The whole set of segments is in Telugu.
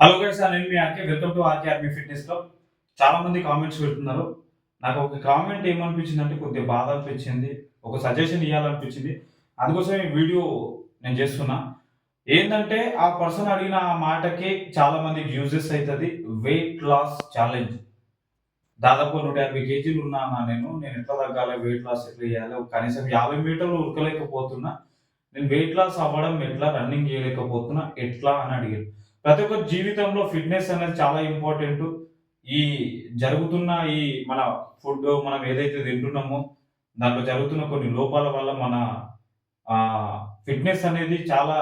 హలో గైస్ నేను మీ R K welcome to R K army fitness club చాలా మంది కామెంట్స్ పెడుతున్నారు. నాకు ఒక కామెంట్ ఏమనిపించింది అంటే కొద్దిగా బాధ అనిపించింది. ఒక సజెషన్ ఇవ్వాలనిపించింది అందుకోసం ఈ వీడియో నేను చేస్తున్నా. ఏంటంటే ఆ పర్సన్ అడిగిన ఆ మాటకి చాలా మందికి యూజెస్ అవుతుంది వెయిట్ లాస్ ఛాలెంజ్ దాదాపు నూట యాభై కేజీలు ఉన్నానా నేను. నేను ఎట్లా తగ్గాలి వెయిట్ లాస్ ఎట్లా చేయాలి? కనీసం యాభై మీటర్లు ఉరకలేకపోతున్నా. నేను వెయిట్ లాస్ అవ్వడం ఎట్లా? రన్నింగ్ చేయలేకపోతున్నా. ఎట్లా అని అడిగాను ప్రతి ఒక్క జీవితంలో ఫిట్నెస్ అనేది చాలా ఇంపార్టెంట్. ఈ జరుగుతున్న ఈ మన ఫుడ్ మనం ఏదైతే తింటున్నామో దాంట్లో జరుగుతున్న కొన్ని లోపాల వల్ల మన ఫిట్నెస్ అనేది చాలా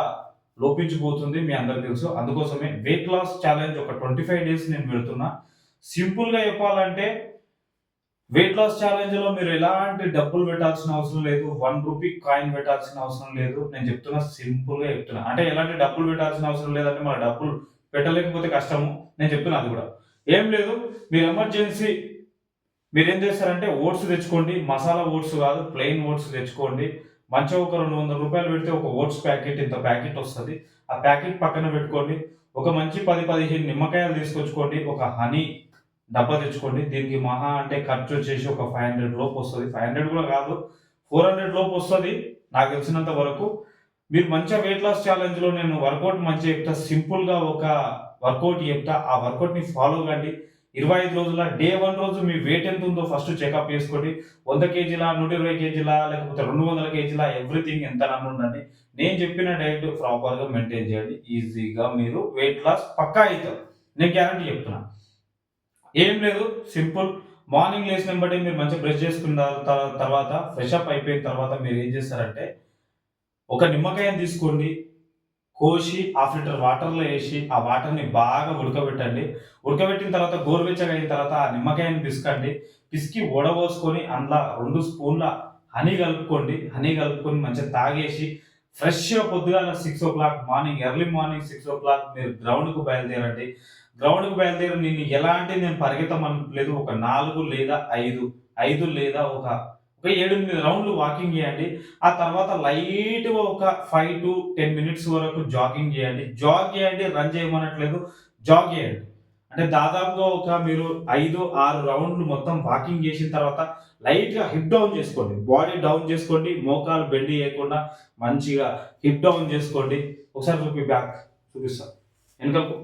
లోపించిపోతుంది మీ అందరికి తెలుసు. అందుకోసమే వెయిట్ లాస్ ఛాలెంజ్ ఒక ట్వంటీ ఫైవ్ డేస్ నేను పెడుతున్నా. సింపుల్గా చెప్పాలంటే వెయిట్ లాస్ ఛాలెంజ్లో మీరు ఎలాంటి డబ్బులు పెట్టాల్సిన అవసరం లేదు వన్ రూపీ కాయిన్ పెట్టాల్సిన అవసరం లేదు. నేను చెప్తున్నా సింపుల్గా చెప్తున్నా. అంటే ఎలాంటి డబ్బులు పెట్టాల్సిన అవసరం లేదంటే మన డబ్బులు పెట్టలేకపోతే కష్టము. నేను చెప్తున్నా అది కూడా. ఏం లేదు మీరు ఎమర్జెన్సీ మీరు ఏం చేస్తారంటే ఓట్స్ తెచ్చుకోండి. మసాలా ఓట్స్ కాదు ప్లెయిన్ ఓట్స్ తెచ్చుకోండి. మంచిగా ఒక రెండు వందల రూపాయలు పెడితే ఒక ఓట్స్ ప్యాకెట్ ఇంత ప్యాకెట్ వస్తుంది. ఆ ప్యాకెట్ పక్కన పెట్టుకోండి. ఒక మంచి పది పదిహేను నిమ్మకాయలు తీసుకొచ్చుకోండి. ఒక హనీ డబ్బా తెచ్చుకోండి. దీనికి మహా అంటే ఖర్చు వచ్చేసి ఒక ఫైవ్ హండ్రెడ్ లోపు వస్తుంది. ఫైవ్ హండ్రెడ్ కూడా కాదు ఫోర్ హండ్రెడ్ లోపు వస్తుంది నాకు తెలిసినంత వరకు. మీరు మంచిగా వెయిట్ లాస్ ఛాలెంజ్లో నేను వర్కౌట్ మంచిగా చెప్తా సింపుల్గా ఒక వర్కౌట్ చెప్తా. ఆ వర్కౌట్ని ఫాలో కండి. ఇరవై ఐదు రోజుల డే వన్ రోజు మీ వెయిట్ ఎంత ఉందో ఫస్ట్ చెకప్ చేసుకోండి. వంద కేజీల నూట ఇరవై కేజీల లేకపోతే రెండు వందల కేజీల ఎవ్రీథింగ్ ఎంత నన్ను ఉండండి. నేను చెప్పిన డైట్ ప్రాపర్గా మెయింటైన్ చేయండి. ఈజీగా మీరు వెయిట్ లాస్ పక్కా అవుతారు నేను గ్యారంటీ చెప్తున్నాను ఏం లేదు సింపుల్. మార్నింగ్ లేచిన బట్టి మీరు మంచిగా బ్రష్ చేసుకున్న తర్వాత ఫ్రెష్ అప్ అయిపోయిన తర్వాత మీరు ఏం చేస్తారంటే ఒక నిమ్మకాయని తీసుకోండి కోసి హాఫ్ లీటర్ వాటర్లో వేసి ఆ వాటర్ని బాగా ఉడకబెట్టండి. ఉడకబెట్టిన తర్వాత గోరువెచ్చగా అయిన తర్వాత ఆ నిమ్మకాయని పిసకండి. పిసికి వడబోసుకొని అందులో రెండు స్పూన్ల హనీ కలుపుకోండి. హనీ కలుపుకొని మంచిగా తాగేసి ఫ్రెష్గా పొద్దుగాల six o'clock morning early morning six o'clock మీరు గ్రౌండ్కు బయలుదేరండి గ్రౌండ్కి బయలుదేరి నేను ఎలాంటి నేను పరిగెత్తం పరిగెత్తమనలేదు. ఒక నాలుగు లేదా ఐదు ఐదు లేదా ఒక ఒక ఏడు ఎనిమిది రౌండ్లు వాకింగ్ చేయండి. ఆ తర్వాత లైట్గా ఒక ఫైవ్ టు టెన్ మినిట్స్ వరకు జాగింగ్ చేయండి. జాగ్ చేయండి రన్ చేయమనట్లేదు. జాగ్ చేయండి. అంటే దాదాపుగా ఒక మీరు ఐదు ఆరు రౌండ్లు మొత్తం వాకింగ్ చేసిన తర్వాత లైట్గా హిప్ డౌన్ చేసుకోండి. బాడీ డౌన్ చేసుకోండి. మోకాలు బెండ్ చేయకుండా మంచిగా హిప్ డౌన్ చేసుకోండి. ఒకసారి చూపి బ్యాక్ చూపిస్తా. వెనుకకు.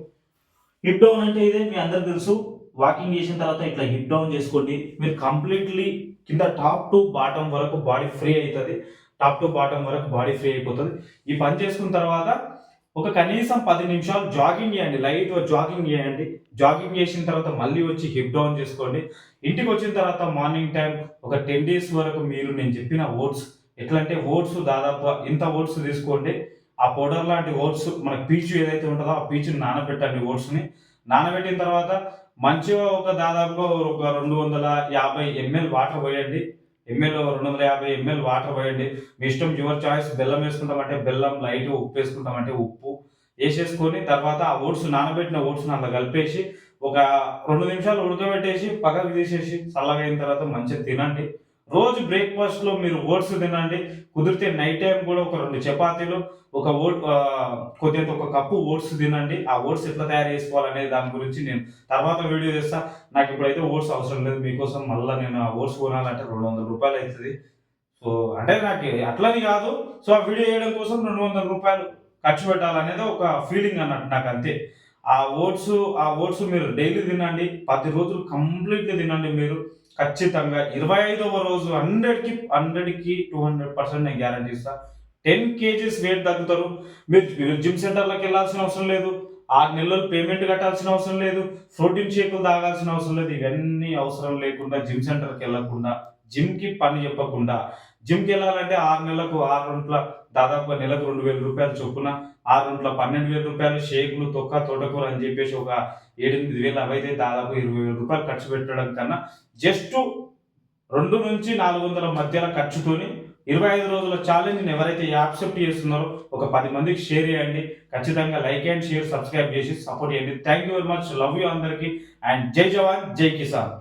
హిప్ డౌన్ అంటే ఇదే మీ అందరికి తెలుసు. వాకింగ్ చేసిన తర్వాత ఇట్లా హిప్ డౌన్ చేసుకోండి. మీరు కంప్లీట్లీ కింద టాప్ టు బాటం వరకు బాడీ ఫ్రీ అవుతుంది. టాప్ టు బాటం వరకు బాడీ ఫ్రీ అయిపోతుంది. ఈ పని చేసుకున్న తర్వాత ఒక కనీసం పది నిమిషాలు జాగింగ్ చేయండి లైట్ జాగింగ్ చేయండి. జాగింగ్ చేసిన తర్వాత మళ్ళీ వచ్చి హిప్ డౌన్ చేసుకోండి. ఇంటికి వచ్చిన తర్వాత మార్నింగ్ టైం ఒక టెన్ డేస్ వరకు మీరు నేను చెప్పిన ఓట్స్ ఎట్లా అంటే ఓట్స్ దాదాపు ఇంత ఓట్స్ తీసుకోండి. ఆ పౌడర్ లాంటి ఓట్స్ మన పీచు ఏదైతే ఉంటుందో ఆ పీచుని నానబెట్టండి ఓట్స్ని. నానబెట్టిన తర్వాత మంచిగా ఒక దాదాపుగా ఒక రెండు వందల యాభై ఎంఎల్ వాటర్ పోయండి. ఎంఎల్ రెండు వందల యాభై ఎంఎల్ వాటర్ పోయండి. మీ ఇష్టం యువర్ చాయిస్ బెల్లం వేసుకుంటామంటే బెల్లం లైట్ ఉప్పు వేసుకుంటామంటే ఉప్పు. వేసేసుకొని తర్వాత ఆ ఓట్స్ నానబెట్టిన ఓట్స్ అందులో కలిపేసి ఒక రెండు నిమిషాలు ఉడకబెట్టేసి పక్కకు తీసేసి చల్లగా అయిన తర్వాత మంచిగా తినండి. రోజు బ్రేక్ఫాస్ట్లో మీరు ఓట్స్ తినండి. కుదిరితే నైట్ టైం కూడా ఒక రెండు చపాతీలు ఒక ఓట్ కొద్దిగా ఒక కప్పు ఓట్స్ తినండి. ఆ ఓట్స్ ఎట్లా తయారు చేసుకోవాలనే దాని గురించి నేను తర్వాత వీడియో చేస్తా. నాకు ఇప్పుడైతే ఓట్స్ అవసరం లేదు. మీకోసం మళ్ళీ నేను ఆ ఓట్స్ కొనాలంటే రెండు వందల రూపాయలు అవుతుంది. సో అంటే నాకు అట్లని కాదు. సో ఆ వీడియో చేయడం కోసం రెండు వందల రూపాయలు ఖర్చు పెట్టాలనేది ఒక ఫీలింగ్ అన్నట్టు నాకు అంతే. ఆ ఓట్స్ ఆ ఓట్స్ మీరు డైలీ తినండి పది రోజులు కంప్లీట్గా తినండి మీరు. ఖచ్చితంగా ఇరవై ఐదవ రోజు హండ్రెడ్కి హండ్రెడ్కి టూ హండ్రెడ్ పర్సెంట్ నేను గ్యారంటీ ఇస్తాను టెన్ కేజీస్ వెయిట్ తగ్గుతారు. మీరు జిమ్ సెంటర్లకు వెళ్ళాల్సిన అవసరం లేదు. ఆరు నెలలు పేమెంట్ కట్టాల్సిన అవసరం లేదు. ప్రోటీన్ షేకులు తాగాల్సిన అవసరం లేదు. ఇవన్నీ అవసరం లేకుండా జిమ్ సెంటర్కి వెళ్ళకుండా జిమ్కి పని చెప్పకుండా జిమ్కి వెళ్ళాలంటే ఆరు నెలలకు ఆరు గంటల దాదాపుగా నెలకు రెండు వేల రూపాయలు చొప్పున ఆరు గంటల పన్నెండు వేల రూపాయలు షేకులు తొక్క తోటకూర అని చెప్పేసి ఒక ఏడెనిమిది వేలు అవైతే దాదాపు ఇరవై వేల రూపాయలు ఖర్చు పెట్టడం కన్నా జస్ట్ రెండు నుంచి నాలుగు వందల మధ్యలో ఖర్చుతోని ఇరవై ఐదు రోజుల ఛాలెంజ్ని ఎవరైతే యాక్సెప్ట్ చేస్తున్నారో ఒక పది మందికి షేర్ చేయండి. ఖచ్చితంగా లైక్ అండ్ షేర్ సబ్స్క్రైబ్ చేసి సపోర్ట్ చేయండి. Thank you very much love you అందరికీ. అండ్ జై జవాన్ జై కిసాన్.